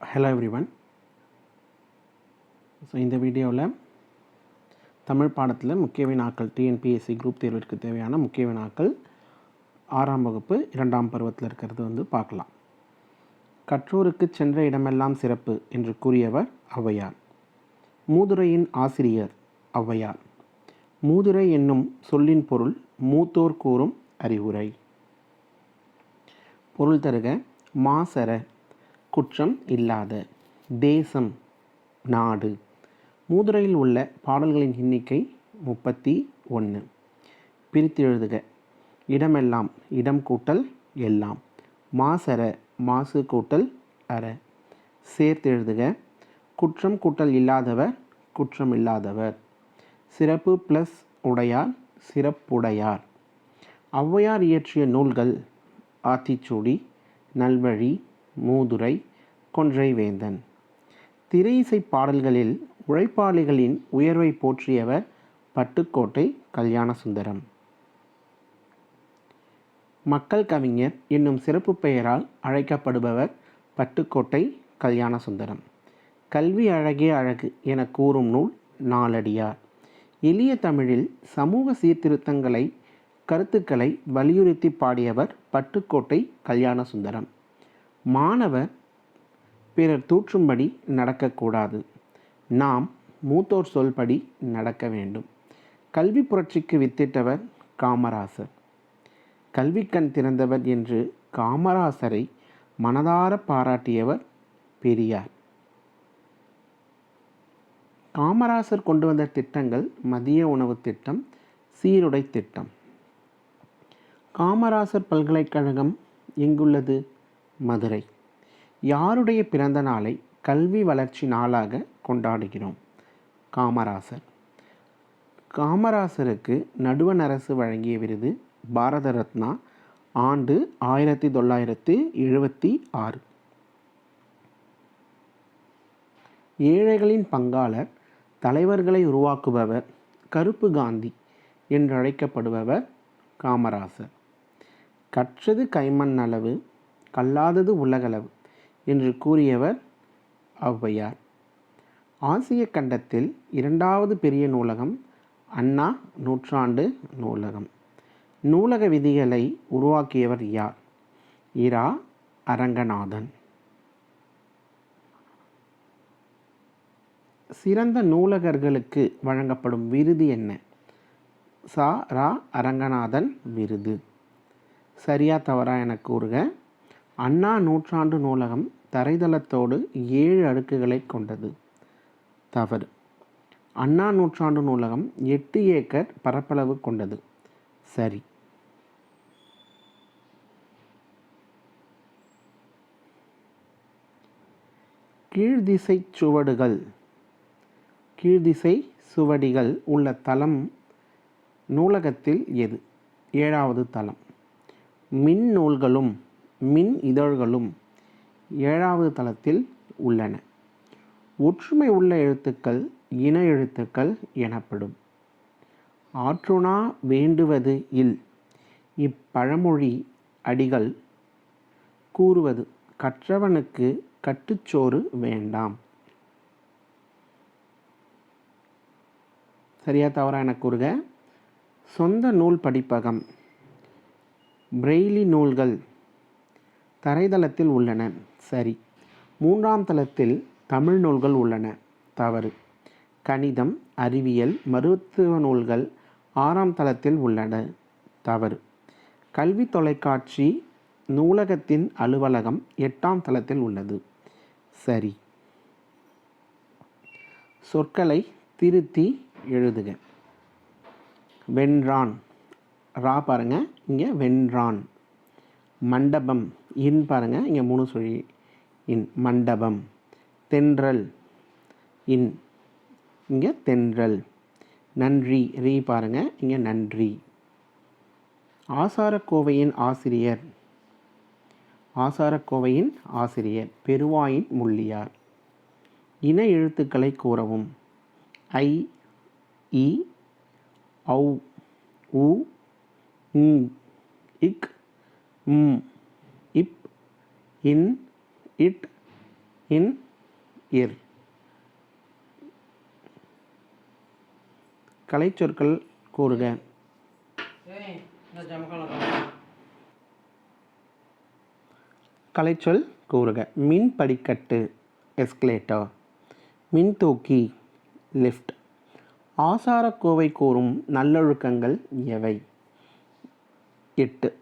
Hello everyone so இந்த வீடியோவில் தமிழ் பாடத்தில் முக்கிய வினாக்கள் டிஎன்பிஎஸ்சி குரூப் தேர்விற்கு தேவையான முக்கிய வினாக்கள் ஆறாம் வகுப்பு இரண்டாம் பருவத்தில் இருக்கிறது வந்து பார்க்கலாம். கற்றோருக்கு சென்ற இடமெல்லாம் சிறப்பு என்று கூறியவர் ஔவையார். மூதுரையின் ஆசிரியர் ஔவையார். மூதுரை என்னும் சொல்லின் பொருள் மூத்தோர் கூறும் அறிவுரை. பொருள் தருக மாசர குற்றம் இல்லாத தேசம் நாடு. மூதுரையில் உள்ள பாடல்களின் எண்ணிக்கை முப்பத்தி ஒன்று. பிரித்து எழுதுக. இடமெல்லாம் இடம் கூட்டல் எல்லாம். மாசர மாசு கூட்டல் அற. சேர்த்து எழுதுக. குற்றம் கூட்டல் இல்லாதவர் குற்றம் இல்லாதவர். சிறப்பு ப்ளஸ் உடையார் சிறப்புடையார். ஔவையார் இயற்றிய நூல்கள் ஆத்திச்சூடி நல்வழி மூதுரை கொன்றை வேந்தன் திரையிசை பாடல்களில் உழைப்பாளிகளின் உயர்வை போற்றியவர் பட்டுக்கோட்டை கல்யாண சுந்தரம் மக்கள் கவிஞர் என்னும் சிறப்பு பெயரால் அழைக்கப்படுபவர் பட்டுக்கோட்டை கல்யாண சுந்தரம் கல்வி அழகே அழகு என கூறும் நூல் நாலடியார் எளிய தமிழில் சமூக சீர்திருத்தங்களை கருத்துக்களை வலியுறுத்தி பாடியவர் பட்டுக்கோட்டை கல்யாண சுந்தரம் மாணவர் பிறர் தூற்றும்படி நடக்கக்கூடாது. நாம் மூத்தோர் சொல்படி நடக்க வேண்டும். கல்வி புரட்சிக்கு வித்திட்டவர் காமராசர். கல்விக்கண் திறந்தவர் என்று காமராசரை மனதார பாராட்டியவர் பெரியார். காமராசர் கொண்டு வந்த திட்டங்கள் மதிய உணவு திட்டம் சீருடை திட்டம். காமராசர் பல்கலைக்கழகம் எங்குள்ளது? மதுரை. யாருடைய பிறந்த நாளை கல்வி வளர்ச்சி நாளாக கொண்டாடுகிறோம்? காமராசர். காமராசருக்கு நடுவண் அரசு வழங்கிய விருது பாரத ரத்னா ஆண்டு ஆயிரத்தி தொள்ளாயிரத்தி எழுபத்தி ஆறு. ஏழைகளின் பங்காளர் தலைவர்களை உருவாக்குபவர் கருப்பு காந்தி என்றழைக்கப்படுபவர் காமராசர். கற்றது கைமண் அளவு கல்லாதது உலகளவு என்று கூறியவர் ஔவையார். ஆசிய கண்டத்தில் இரண்டாவது பெரிய நூலகம் அண்ணா நூற்றாண்டு நூலகம். நூலக விதிகளை உருவாக்கியவர் யார்? இரா அரங்கநாதன். சிறந்த நூலகர்களுக்கு வழங்கப்படும் விருது என்ன? சா. ரா. அரங்கநாதன் விருது. சரியா தவறா? என கூறுக. அண்ணா நூற்றாண்டு நூலகம் தரைதளத்தோடு ஏழு அடுக்குகளை கொண்டது. தவறு. அண்ணா நூற்றாண்டு நூலகம் எட்டு ஏக்கர் பரப்பளவு கொண்டது. சரி. கீழ்திசை சுவடுகள். கீழ்திசை சுவடிகள் உள்ள தளம் நூலகத்தில் எது? ஏழாவது தளம். மின் நூல்களும் மின் இதழ்களும் ஏழாவது தளத்தில் உள்ளன. ஒற்றுமை உள்ள எழுத்துக்கள் இன எழுத்துக்கள் எனப்படும். ஆற்றுணா வேண்டுவது இல் இப்பழமொழி அடிகள் கூறுவது கற்றவனுக்கு கட்டுச்சோறு வேண்டாம். சரியா தவறா என கூறுக. சொந்த நூல் படிப்பகம் பிரெய்லி நூல்கள் தரைதளத்தில் உள்ளன. சரி. மூன்றாம் தளத்தில் தமிழ் நூல்கள் உள்ளன. தவறு. கணிதம் அறிவியல் மருத்துவ நூல்கள் ஆறாம் தளத்தில் உள்ளன. தவறு. கல்வி தொலைக்காட்சி நூலகத்தின் அலுவலகம் எட்டாம் தளத்தில் உள்ளது. சரி. சொற்களை திருத்தி எழுதுக. வென்றான். ரா பாருங்க. இங்கே வென்றான். மண்டபம். இன் பாருங்கள் இங்கே மூணு சொல்லி இன் மண்டபம். தென்றல் இன் இங்கே தென்றல். நன்றி ரீ பாருங்க இங்கே நன்றி. ஆசாரக்கோவையின் ஆசிரியர். ஆசாரக்கோவையின் ஆசிரியர் பெருவாயின் முள்ளியார். இன எழுத்துக்களை கூறவும். ஐ இ ஔ உ இக் ம். இன் இட் இன் இர். கலைச்சொற்கள் கூறுக. கலைச்சொல் கூறுக. மின் படிக்கட்டு எஸ்கலேட்டர் மின்தூக்கி லிஃப்ட் ஆசாரக்கோவை கூறும் நல்லொழுக்கங்கள் எவை? எட்டு.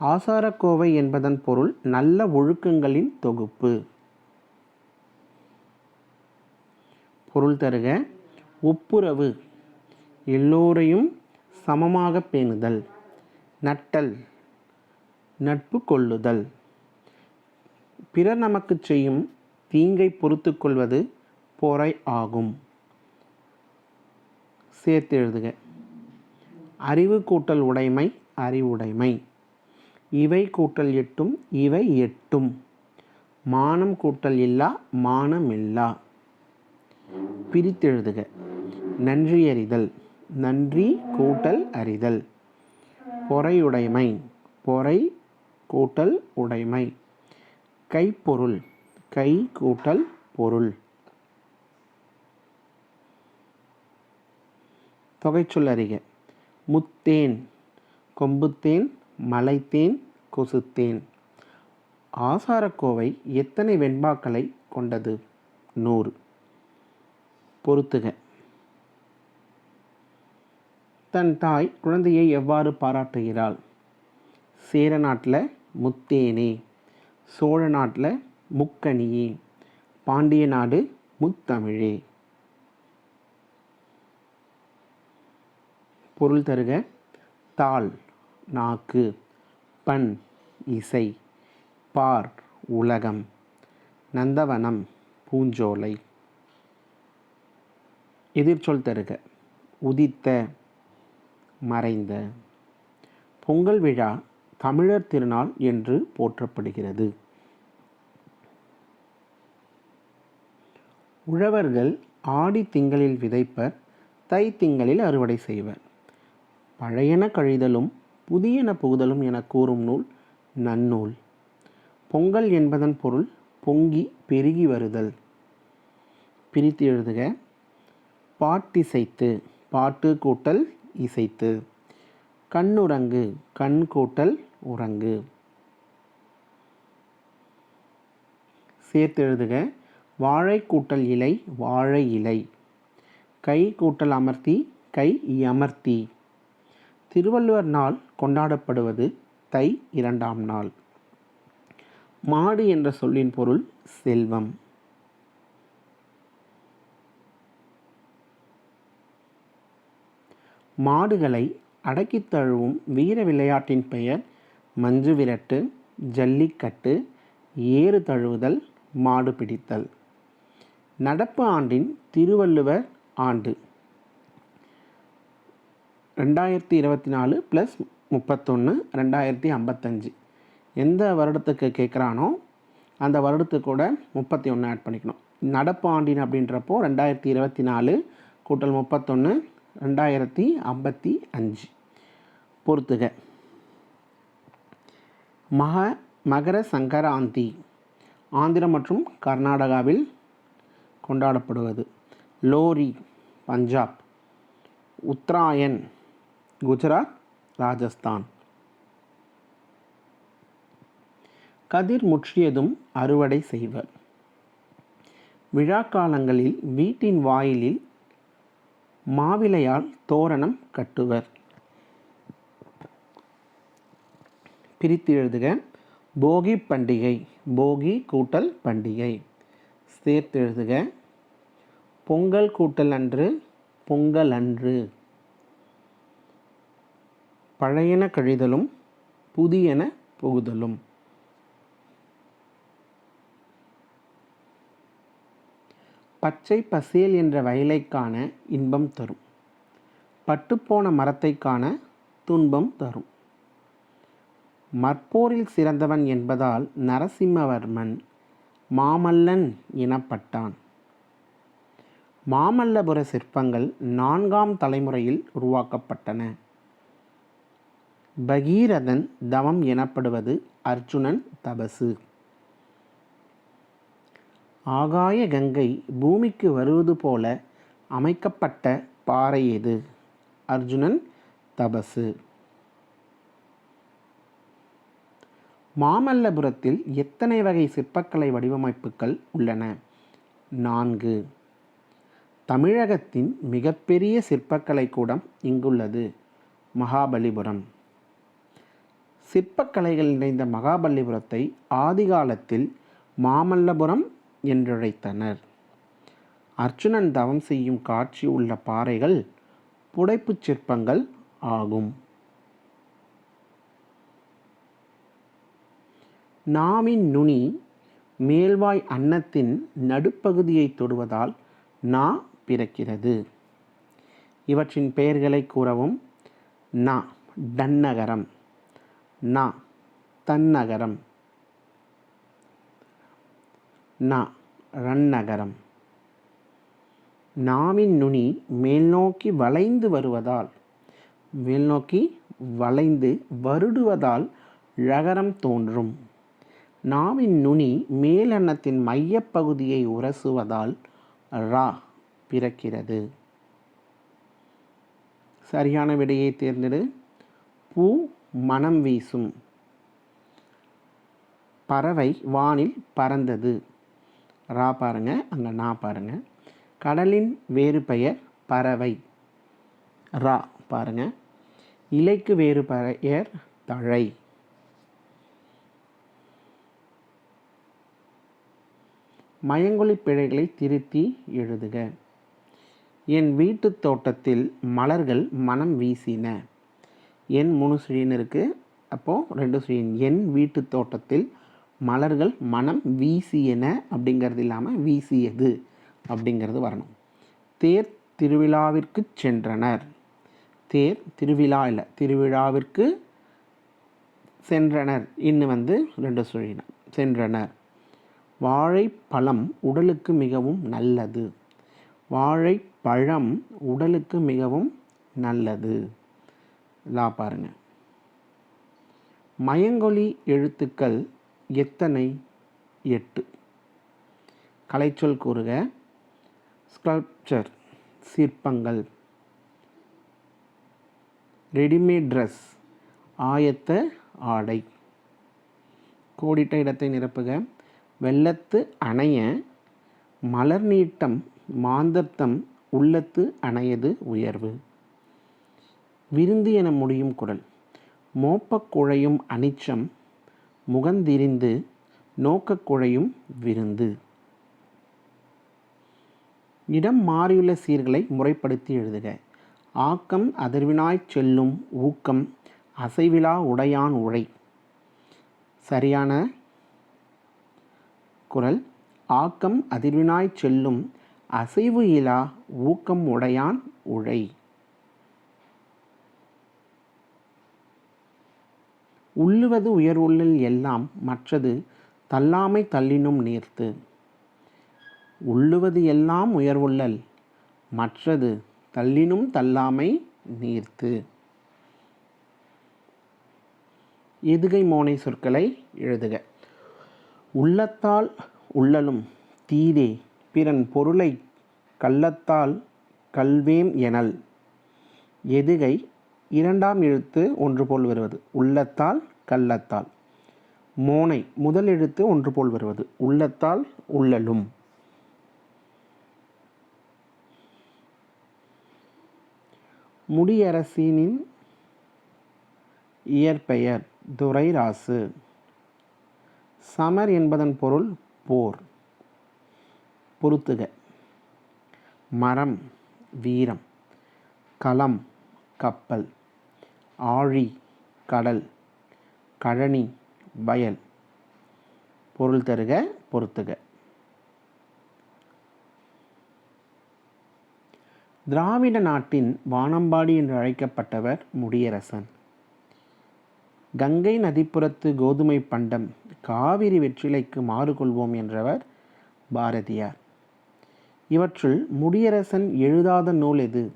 ஆசாரக்கோவை என்பதன் பொருள் நல்ல ஒழுக்கங்களின் தொகுப்பு. பொருள் தருக ஒப்புரவு எல்லோரையும் சமமாக பேணுதல் நட்டல் நட்பு கொள்ளுதல். பிறர் நமக்கு செய்யும் தீங்கை பொறுத்து கொள்வது பொறை ஆகும். சேர்த்து எழுதுக அறிவு கூட்டல் உடைமை அறிவுடைமை. இவை கூட்டல் எட்டும் இவை எட்டும். மானம் கூட்டல் இல்லா மானம் இல்லா. பிரித்தெழுதுக. நன்றியறிதல் நன்றி கூட்டல் அறிதல். பொறையுடைமை. பொறை கூட்டல் உடைமை. கைப்பொருள். கை கூட்டல் பொருள். தொகைச்சொல் அறிக. முத்தேன். கொம்புத்தேன் மலைத்தேன் கொசுத்தேன். ஆசாரக்கோவை எத்தனை வெண்பாக்களை கொண்டது? நூறு. பொறுத்துக. தன் தாய் குழந்தையை எவ்வாறு பாராட்டுகிறாள்? சேர நாட்டில் முத்தேனே. சோழ நாட்டில் முக்கனியே. பாண்டிய நாடு முத்தமிழே. பொருள் தருக. தாள். நாக்கு பண் இசை பார் உலகம் நந்தவனம் பூஞ்சோலை. எதிர்ச்சொல் தருக. உதித்த மறைந்த. பொங்கல் விழா தமிழர் திருநாள் என்று போற்றப்படுகிறது. உழவர்கள் ஆடி திங்களில் விதைப்பர் தை திங்களில் அறுவடை செய்வர். பழையன கழிதலும் புதியன புகுதலும் என கூறும் நூல் நன்னூல். பொங்கல் என்பதன் பொருள் பொங்கி பெருகி வருதல். பிரித்து எழுதுக. பாட்டிசைத்து பாட்டு கூட்டல் இசைத்து. கண்ணுறங்கு கண் கூட்டல் உறங்கு. சேர்த்து எழுதுக. வாழை கூட்டல் இலை வாழை இலை. கை கூட்டல் அமர்த்தி கை அமர்த்தி திருவள்ளுவர் நாள் கொண்டாடப்படுவது தை இரண்டாம் நாள். மாடு என்ற சொல்லின் பொருள் செல்வம். மாடுகளை அடக்கித் தழுவும் வீர விளையாட்டின் பெயர் மஞ்சு விரட்டு ஜல்லிக்கட்டு ஏறு தழுவுதல் மாடு பிடித்தல். நடப்பு ஆண்டின் திருவள்ளுவர் ஆண்டு. ரெண்டாயிரத்தி இருபத்தி நாலு ப்ளஸ் முப்பத்தொன்று ரெண்டாயிரத்தி ஐம்பத்தஞ்சு. எந்த வருடத்துக்கு கேட்குறானோ அந்த வருடத்துக்கு கூட முப்பத்தி ஒன்று ஆட் பண்ணிக்கணும். நடப்பு ஆண்டின் அப்படின்றப்போ ரெண்டாயிரத்தி இருபத்தி நாலு கூட்டல் முப்பத்தொன்று ரெண்டாயிரத்தி ஐம்பத்தி அஞ்சு. பொறுத்துக. மக மகர சங்கராந்தி ஆந்திரம் மற்றும் கர்நாடகாவில் கொண்டாடப்படுவது. லோரி பஞ்சாப். உத்தராயன் குஜராத் ராஜஸ்தான். கதிர் முற்றியதும் அறுவடை செய்வர். விழாக்காலங்களில் வீட்டின் வாயிலில் மாவிலையால் தோரணம் கட்டுவர். பிரித்து எழுதுக. போகி பண்டிகை போகி கூட்டல் பண்டிகை. சேர்த்து எழுதுக. பொங்கல் கூட்டல் அன்று பொங்கல் அன்று. பழையன கழிதலும் புதியன புகுதலும். பச்சை பசேல் என்ற வயலை காண இன்பம் தரும். பட்டுப்போன மரத்தை காண துன்பம் தரும். மற்போரில் சிறந்தவன் என்பதால் நரசிம்மவர்மன் மாமல்லன் எனப்பட்டான். மாமல்லபுர சிற்பங்கள் நான்காம் தலைமுறையில் உருவாக்கப்பட்டன. பகீரதன் தவம் எனப்படுவது அர்ஜுனன் தபசு. ஆகாய கங்கை பூமிக்கு வருவது போல அமைக்கப்பட்ட பாறை எது? அர்ஜுனன் தபசு. மாமல்லபுரத்தில் எத்தனை வகை சிற்பக்கலை வடிவமைப்புகள் உள்ளன? நான்கு. தமிழகத்தின் மிகப்பெரிய சிற்பக்கலை கூடம் இங்குள்ளது மகாபலிபுரம். சிற்பக்கலைகள் நிறைந்த மகாபலிபுரத்தை ஆதிகாலத்தில் மாமல்லபுரம் என்றழைத்தனர். அர்ச்சுனன் தவம் செய்யும் காட்சி உள்ள பாறைகள் புடைப்புச் சிற்பங்கள் ஆகும். நாவின் நுனி மேல்வாய் அன்னத்தின் நடுப்பகுதியை தொடுவதால் நா பிறக்கிறது. இவற்றின் பெயர்களை கூறவும் நா டன்னகரம். நா தன்னகரம். நா ரன்னகரம். நாவின் நுனி மேல்நோக்கி வளைந்து வருவதால் மேல்நோக்கி வளைந்து வருடுவதால் ழகரம் தோன்றும். நாவின் நுனி மேலெண்ணத்தின் மையப்பகுதியை உரசுவதால் ரா பிறக்கிறது. சரியான விடையை தேர்ந்தெடு. பூ மனம் வீசும். பறவை வானில் பறந்தது. ரா பாருங்க அங்கே நான் பாருங்க. கடலின் வேறு பெயர் பறவை. ரா பாருங்க. இலைக்கு வேறு பெயர் தழை. மயங்கொலி பிழைகளை திருத்தி எழுதுக. என் வீட்டுத் தோட்டத்தில் மலர்கள் மனம் வீசின. என் மூணு சுழின்னு இருக்குது அப்போது ரெண்டு சுழியன் என் வீட்டு தோட்டத்தில் மலர்கள் மனம் வீசியன அப்படிங்கிறது இல்லாமல் வீசியது அப்படிங்கிறது வரணும். தேர் திருவிழாவிற்கு சென்றனர். தேர் திருவிழா இல்லை திருவிழாவிற்கு சென்றனர். இன்னும் வந்து ரெண்டு சுழினர் சென்றனர். வாழைப்பழம் உடலுக்கு மிகவும் நல்லது. வாழைப்பழம் உடலுக்கு மிகவும் நல்லது. லா பாருங்க. மயங்கொலி எழுத்துக்கள் எத்தனை? எட்டு. கலைச்சொல் கூறுக. ஸ்கல்ப்சர் சிற்பங்கள். ரெடிமேட் ட்ரெஸ் ஆயத்த ஆடை. கோடிட்ட இடத்தை நிரப்புக. வெள்ளத்து அணைய மலர் நீட்டம் மாந்தர்த்தம் உள்ளத்து அணையது உயர்வு. விருந்து என முடியும் குரல். மோப்பக் குழையும் அனிச்சம் முகந்திரிந்து நோக்கக் குழையும் விருந்து. இடம் மாறியுள்ள சீர்களை முறைப்படுத்தி எழுதுக. ஆக்கம் அதிர்வினாய்ச் செல்லும் ஊக்கம் அசைவிலா உடையான் உழை. சரியான குரல். ஆக்கம் அதிர்வினாய்ச் செல்லும் அசைவு இலா ஊக்கம் உடையான் உழை. உள்ளுவது உயர்வுள்ளில் எல்லாம் மற்றது தள்ளாமை தள்ளினும் நீர்த்து. உள்ளுவது எல்லாம் உயர்வுள்ளல் மற்றது தள்ளினும் தள்ளாமை நீர்த்து. எதுகை மோனை சொற்களை எழுதுக. உள்ளத்தால் உள்ளலும் தீதே பிறன் பொருளை கள்ளத்தால் கல்வேம் எனல். எதுகை இரண்டாம் எழுத்து ஒன்று போல் வருவது. உள்ளத்தால் கள்ளத்தால். மோனை முதல் எழுத்து ஒன்று போல் வருவது. உள்ளத்தால் உள்ளலும். முடியரசினின் இயற்பெயர் துரைராசு. சமர் என்பதன் பொருள் போர். பொருத்துக. மரம் வீரம். களம். கப்பல் ஆழி கடல் கழனி வயல். பொருள் தருக பொறுத்துக திராவிட நாட்டின் வானம்பாடி என்று அழைக்கப்பட்டவர் முடியரசன். கங்கை நதிப்புறத்து கோதுமை பண்டம் காவிரி வெற்றிலைக்கு மாறு கொள்வோம் என்றவர் பாரதியார். இவற்றுள் முடியரசன் எழுதாத நூல் எது?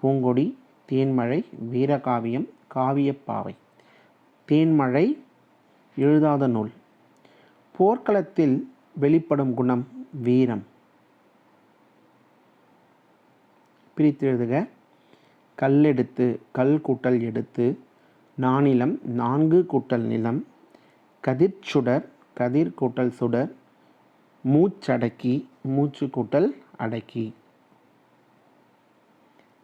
பூங்கொடி தேன்மழை வீரகாவியம் காவியப்பாவை. தேன்மழை எழுதாத நூல். போர்க்களத்தில் வெளிப்படும் குணம் வீரம். பிரித்து எழுதுக. கல்லெடுத்து கல் கூட்டல் எடுத்து நானிலம் நான்கு கூட்டல் நிலம் கதிர்ச்சுடர் கதிர் கூட்டல் சுடர் மூச்சடக்கி மூச்சு கூட்டல் அடக்கி.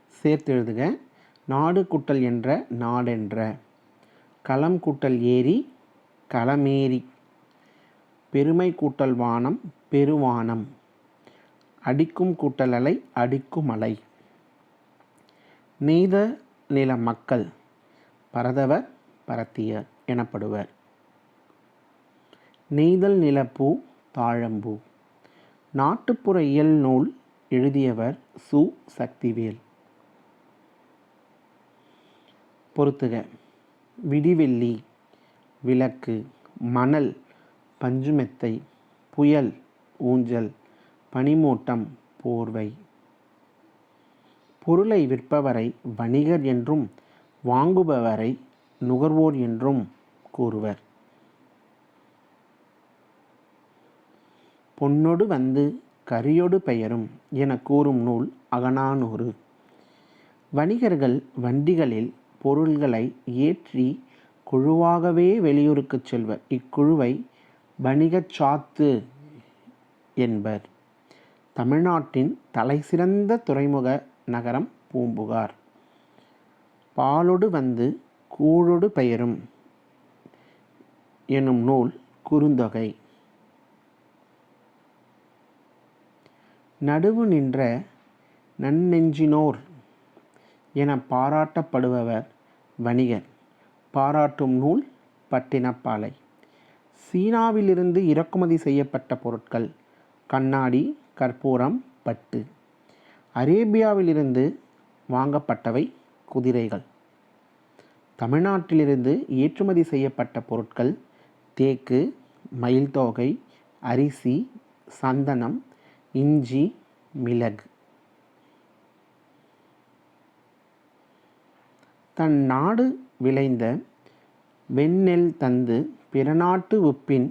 சேர்த்து எழுதுக. நாடு கூட்டல் என்ற நாடென்ற. களம் கூட்டல் ஏரி களமேரி. பெருமை கூட்டல் வானம் பெருவானம். அடிக்கும் கூட்டல் அலை அடிக்கும் அலை நெய்த நில மக்கள் பரதவர் பரத்தியர் எனப்படுவர். நெய்தல் நிலப்பூ தாழம்பூ. நாட்டுப்புற இயல் நூல் எழுதியவர் சு. சக்திவேல். பொறுத்துக. விடிவெள்ளி விளக்கு மணல் பஞ்சுமெத்தை புயல் ஊஞ்சல் பனிமூட்டம் போர்வை. பொருளை விற்பவரை வணிகர் என்றும் வாங்குபவரை நுகர்வோர் என்றும் கூறுவர். பொன்னொடு வந்து கரியொடு பெயரும் என கூறும் நூல் அகனானூறு வணிகர்கள் வண்டிகளில் பொருள்களை ஏற்றி குழுவாகவே வெளியூருக்குச் செல்வர். இக்குழுவை வணிகச் சாத்து என்பர். தமிழ்நாட்டின் தலைசிறந்த துறைமுக நகரம் பூம்புகார். பாலொடு வந்து கூழொடு பெயரும் எனும் நூல் குறுந்தொகை. நடுவு நின்ற நன்னெஞ்சினோர் என பாராட்டப்படுபவர் வணிகர். பாராட்டும் நூல் பட்டினப்பாலை. சீனாவிலிருந்து இறக்குமதி செய்யப்பட்ட பொருட்கள் கண்ணாடி கற்பூரம் பட்டு. அரேபியாவிலிருந்து வாங்கப்பட்டவை குதிரைகள். தமிழ்நாட்டிலிருந்து ஏற்றுமதி செய்யப்பட்ட பொருட்கள் தேக்கு மயில் தோகை அரிசி சந்தனம் இஞ்சி மிளகு. தன் நாடு விளைந்த வெண்ணெல் தந்து பிறநாட்டு உப்பின்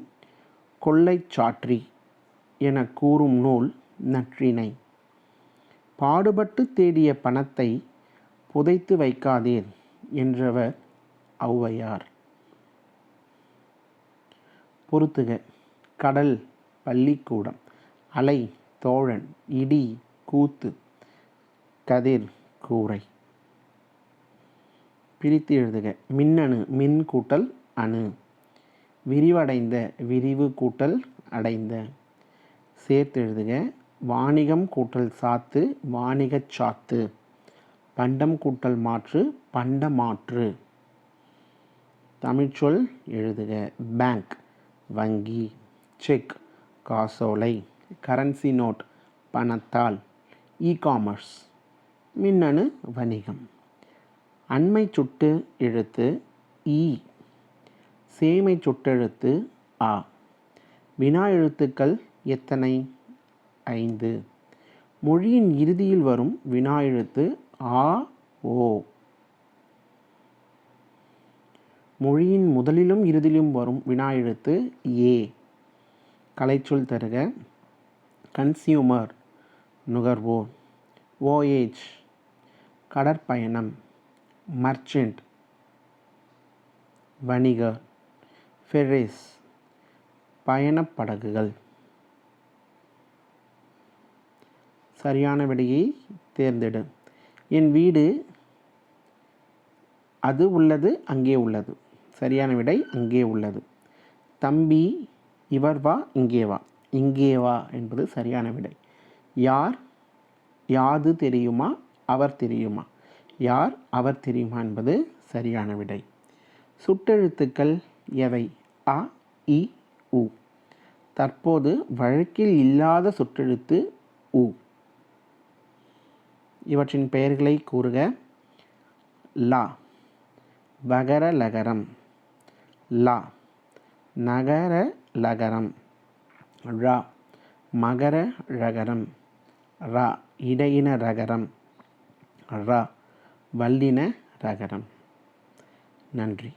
கொள்ளை சாற்றி என கூறும் நூல் நற்றினை பாடுபட்டு தேடிய பணத்தை புதைத்து வைக்காதீர் என்றவர் ஔவையார். பொறுத்துக கடல் பள்ளிக்கூடம் அலை தோழன் இடி கூத்து கதிர் கூரை. பிரித்து எழுதுக. மின்னணு மின் கூட்டல் அணு. விரிவடைந்த விரிவு கூட்டல் அடைந்த. சேர்த்து எழுதுக. வாணிகம் கூட்டல் சாத்து வாணிகச் சாத்து. பண்டம் கூட்டல் மாற்று பண்ட மாற்று. தமிழ்ச்சொல் எழுதுக. பேங்க் வங்கி. செக் காசோலை. கரன்சி நோட் பணத்தால் இ காமர்ஸ் மின்னணு வணிகம். அண்மை சுட்டு எழுத்து இ. சேமை சுட்டெழுத்து ஆ. வினா எழுத்துக்கள் எத்தனை? ஐந்து. மொழியின் இறுதியில் வரும் வினா எழுத்து ஆ ஓ. மொழியின் முதலிலும் இறுதியிலும் வரும் வினா எழுத்து ஏ. கலைச்சொல் தருக. கன்சியூமர் நுகர்வோர். ஓஏஜ் கடற்பயணம். மர்ச்செண்ட் வணிகர் ஃபெரிஸ் பயணப்படகுகள் சரியான விடையை தேர்ந்தெடு. என் வீடு அது உள்ளது அங்கே உள்ளது. சரியான விடை அங்கே உள்ளது. தம்பி இவர் வா இங்கே வா. இங்கே வா என்பது சரியான விடை. யார்? யாது தெரியுமா? அவர் தெரியுமா? யார் அவர் தெரியுமா என்பது சரியான விடை. சுட்டெழுத்துக்கள் எவை? அ இ உ. தற்போது வழக்கில் இல்லாத சுற்றெழுத்து உ. இவற்றின் பெயர்களை கூறுக. லா வகர லகரம். லா நகர லகரம். ரா மகர ரகரம் ரா இடையின ரகரம் ரா வல்லின ரகரம். நன்றி.